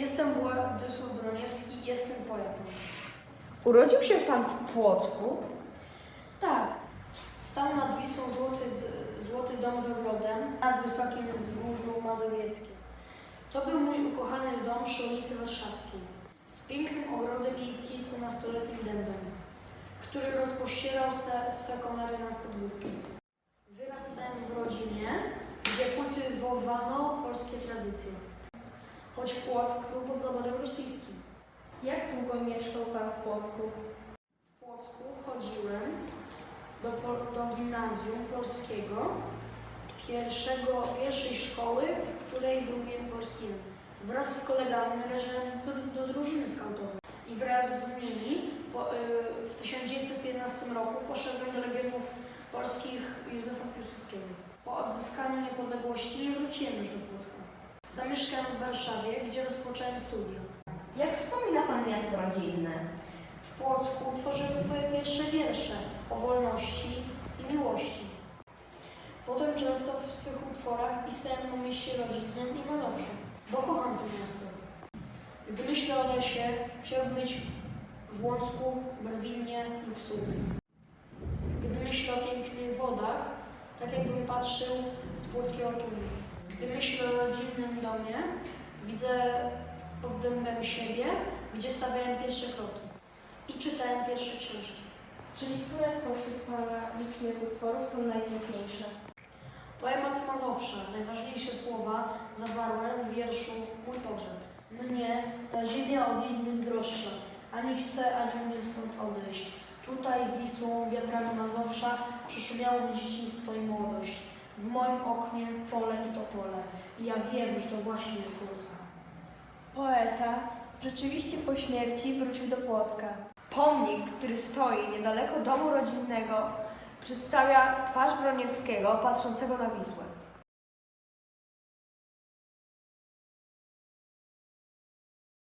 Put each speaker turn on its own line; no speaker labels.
Jestem Władysław Broniewski, jestem poetą.
Urodził się pan w Płocku?
Tak, stał nad Wisłą złoty, złoty dom z ogrodem nad wysokim wzgórzu mazowieckim. To był mój ukochany dom przy ulicy Warszawskiej, z pięknym ogrodem i kilkunastoletnim dębem, który rozpościerał se, swe komary nad podwórkiem. Wyrastałem w rodzinie, gdzie kultywowano polskie tradycje, choć Płock był pod zaborem rosyjskim.
Jak długo mieszkał pan w Płocku?
W Płocku chodziłem do, do gimnazjum polskiego, pierwszego, pierwszej szkoły, w której jeden polski język. Wraz z kolegami należałem do, do drużyny skautowej i wraz z nimi po, y, w 1915 roku poszedłem do Legionów Polskich Józefa Piłsudskiego. Po odzyskaniu niepodległości nie wróciłem już do Płocka. Zamieszkałem w Warszawie, gdzie rozpocząłem studia.
Jak wspomina pan miasto rodzinne?
W Płocku tworzyłem swoje pierwsze wiersze o wolności i miłości. Potem często w swych utworach pisałem o mieście rodzinnym i Mazowszu, bo kocham to miasto. Gdy myślę o lesie, chciałbym być w Łącku, Brwinie lub Słupie. Gdy myślę o pięknych wodach, tak jakbym patrzył z płockiego tunelu. Gdy myślę rodzinnym domie, widzę pod dębem siebie, gdzie stawiałem pierwsze kroki i czytałem pierwsze książki.
Czyli które spośród pana licznych utworów są najpiękniejsze?
Poemat Mazowsza, najważniejsze słowa zawarłem w wierszu Mój pogrzeb. Mnie ta ziemia od innych droższa, ani chcę, ani umiem stąd odejść. Tutaj Wisłą, wiatrami Mazowsza przeszumiało mi dzieciństwo i młodość. W moim oknie pole i to pole. I ja wiem, że to właśnie jest Polska.
Poeta rzeczywiście po śmierci wrócił do Płocka.
Pomnik, który stoi niedaleko domu rodzinnego, przedstawia twarz Broniewskiego patrzącego na Wisłę.